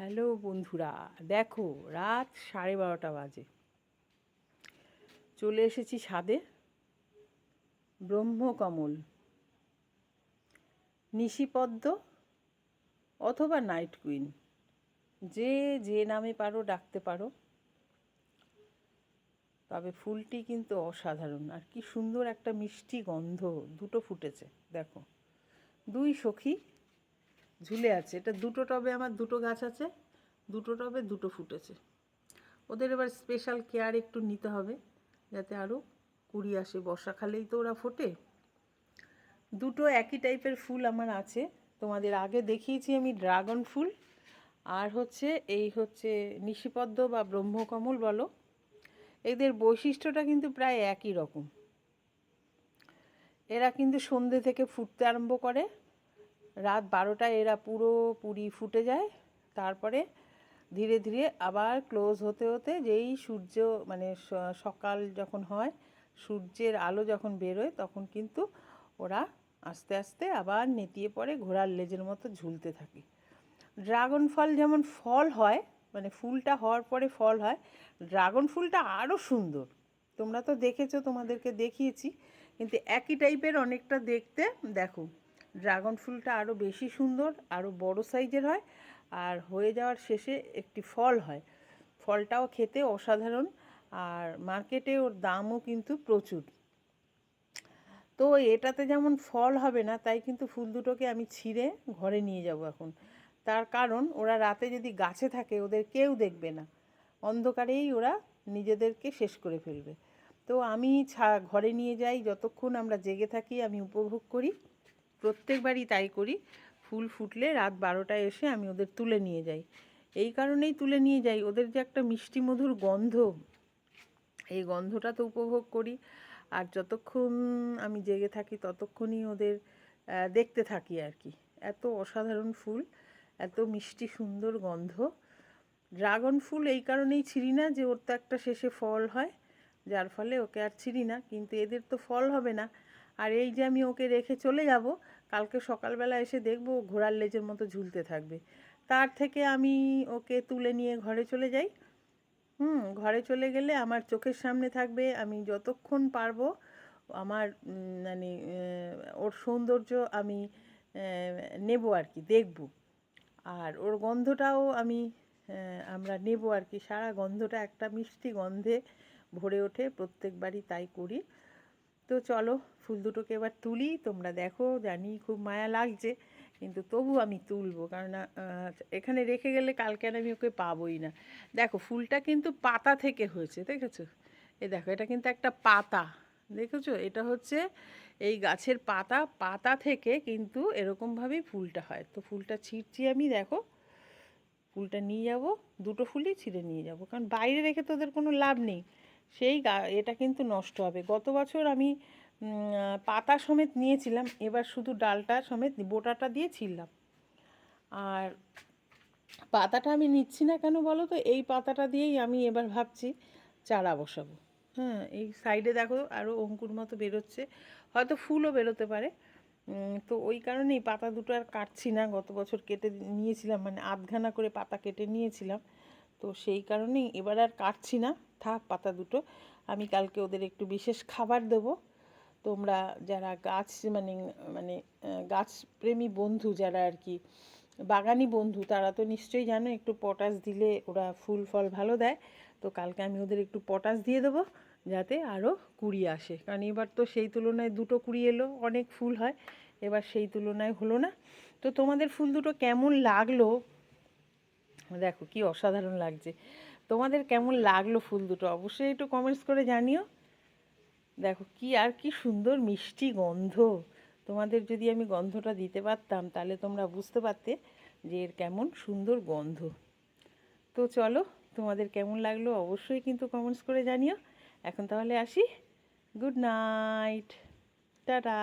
Hello বন্ধুরা, দেখো রাত সাড়ে বারোটা বাজে। চলে এসেছি ছাদে ব্রহ্মকমল। নিশিপদ্ম অথবা নাইট কুইন। যে যে নামে পারো, ডাকতে পারো। তবে ফুলটি কিন্তু অসাধারণ। আর কি সুন্দর একটা মিষ্টি গন্ধ, দুটো ফুটেছে, দেখো। দুই সখী ঝুলে আছে। এটা দুটো টবে আমার দুটো গাছ আছে, দুটো টবে দুটো ফুটেছে। ওদের এবার স্পেশাল কেয়ার একটু নিতে হবে, যাতে আরও কুড়ি আসে। বর্ষাকালেই তো ওরা ফোটে। দুটো একই টাইপের ফুল আমার আছে। তোমাদের আগে দেখিয়েছি আমি ড্রাগন ফুল। আর হচ্ছে এই হচ্ছে নিশিপদ্ম বা ব্রহ্মকমল বলো। এদের বৈশিষ্ট্যটা কিন্তু প্রায় একই রকম। এরা কিন্তু সন্ধে থেকে ফুটতে আরম্ভ করে। রাত বারোটায় এরা পুরো পুরি ফুটে যায়। তারপরে ধীরে ধীরে আবার ক্লোজ হতে হতে যেই সূর্য মানে সকাল যখন হয়, সূর্যের আলো যখন বেরোয় তখন কিন্তু ওরা আস্তে আস্তে আবার নেতিয়ে পড়ে, ঘোড়ার লেজের মতো ঝুলতে থাকে। ড্রাগন ফল যেমন ফল হয় মানে ফুলটা হওয়ার পরে ফল হয়, ড্রাগন ফুলটা আরও সুন্দর। তোমরা তো দেখেছ, তোমাদেরকে দেখিয়েছি, কিন্তু একই টাইপের অনেকটা দেখতে, দেখো। ড্রাগন ফুলটা আরও বেশি সুন্দর আরও বড় সাইজের হয়, আর হয়ে যাওয়ার শেষে একটি ফল হয়। ফলটাও খেতে অসাধারণ, আর মার্কেটে ওর দামও কিন্তু প্রচুর। তো এটাতে যেমন ফল হবে না, তাই কিন্তু ফুল দুটোকে আমি ছিঁড়ে ঘরে নিয়ে যাব এখন। তার কারণ, ওরা রাতে যদি গাছে থাকে, ওদের কেউ দেখবে না। অন্ধকারেই ওরা নিজেদেরকে শেষ করে ফেলবে। তো আমি ছা, ঘরে নিয়ে যাই, যতক্ষণ আমরা জেগে থাকি, আমি উপভোগ করি। প্রত্যেকবারই তাই করি। ফুল ফুটলে রাত বারোটায় এসে আমি ওদের তুলে নিয়ে যাই। এই কারণেই তুলে নিয়ে যাই। ওদের যে একটা মিষ্টি মধুর গন্ধ, এই গন্ধটা তো উপভোগ করি। আর যতক্ষণ আমি জেগে থাকি, ততক্ষণই ওদের দেখতে থাকি আর কি। এত অসাধারণ ফুল, এত মিষ্টি সুন্দর গন্ধ। ড্রাগন ফুল এই কারণেই ছিঁড়ি না যে ওর তো একটা শেষে ফল হয়, যার ফলে ওকে আর ছিঁড়ি না। কিন্তু এদের তো ফল হবে না। আর এই যে আমি ওকে রেখে চলে যাব, কালকে সকালবেলা এসে দেখব ঘোড়ার লেজের মতো ঝুলতে থাকবে। তার থেকে আমি ওকে তুলে নিয়ে ঘরে চলে যাই। হুম, ঘরে চলে গেলে আমার চোখের সামনে থাকবে, আমি যতক্ষণ পারব আমার মানে ওর সৌন্দর্য আমি নেব আর কি, দেখব। আর ওর গন্ধটাও আমি আমরা নেব আর কি, সারা গন্ধটা একটা মিষ্টি গন্ধে ভরে ওঠে, প্রত্যেকবারই তাই করি। তো চলো, ফুল দুটোকে এবার তুলি। তোমরা দেখো, জানি খুব মায়া লাগছে, কিন্তু তবু আমি তুলবো। কারণ এখানে রেখে গেলে কালকে আমি ওকে পাবোই না। দেখো, ফুলটা কিন্তু পাতা থেকে হয়েছে, দেখেছ? এ দেখো, এটা কিন্তু একটা পাতা, দেখেছ? এটা হচ্ছে এই গাছের পাতা। পাতা থেকে কিন্তু এরকমভাবেই ফুলটা হয়। তো ফুলটা ছিঁড়ছি আমি, দেখো। ফুলটা নিয়ে যাব, দুটো ফুলই ছিঁড়ে নিয়ে যাব। কারণ বাইরে রেখে তো ওদের কোনো লাভ নেই। সেই এটা কিন্তু নষ্ট হবে। গত বছর আমি পাতা সমেত নিয়েছিলাম, এবার শুধু ডালটা সমেত বোটাটা দিয়ে ছিললাম। আর পাতাটা আমি নিচ্ছি না কেন বলো তো? এই পাতাটা দিয়েই আমি এবার ভাবছি চারা বসাবো। হ্যাঁ এই সাইডে দেখো আরও অঙ্কুর মতো বেরোচ্ছে। হয়তো ফুলও বেরোতে পারে। তো ওই কারণেই পাতা দুটো আর কাটছি না। গত বছর কেটে নিয়েছিলাম মানে আধখানা করে পাতা কেটে নিয়েছিলাম। তো সেই কারণেই এবার আর কাটছি না। থাক, পাতা দুটো। আমি কালকে ওদের একটু বিশেষ খাবার দেবো। তোমরা যারা গাছ মানে মানে গাছপ্রেমী বন্ধু যারা আর কি, বাগানি বন্ধু, তারা তো নিশ্চয়ই জানো একটু পটাশ দিলে ওরা ফুল ফল ভালো দেয়। তো কালকে আমি ওদের একটু পটাশ দিয়ে দেবো যাতে আরও কুড়ি আসে। কারণ এবার তো সেই তুলনায় দুটো কুড়ি এলো, অনেক ফুল হয়। এবার সেই তুলনায় হলো না। তো তোমাদের ফুল দুটো কেমন লাগল? দেখো কি অসাধারণ লাগছে। তোমাদের কেমন লাগল ফুল দুটো? অবশ্যই একটু কমেন্টস করে জানিও। দেখো কি আর কি সুন্দর মিষ্টি গন্ধ। তোমাদের যদি আমি গন্ধটা দিতে পারতাম, তাহলে তোমরা বুঝতে পারতে যে এর কেমন সুন্দর গন্ধ। তো চলো, তোমাদের কেমন লাগল অবশ্যই কিন্তু কমেন্টস করে জানিও। এখন তাহলে আসি। Good night tata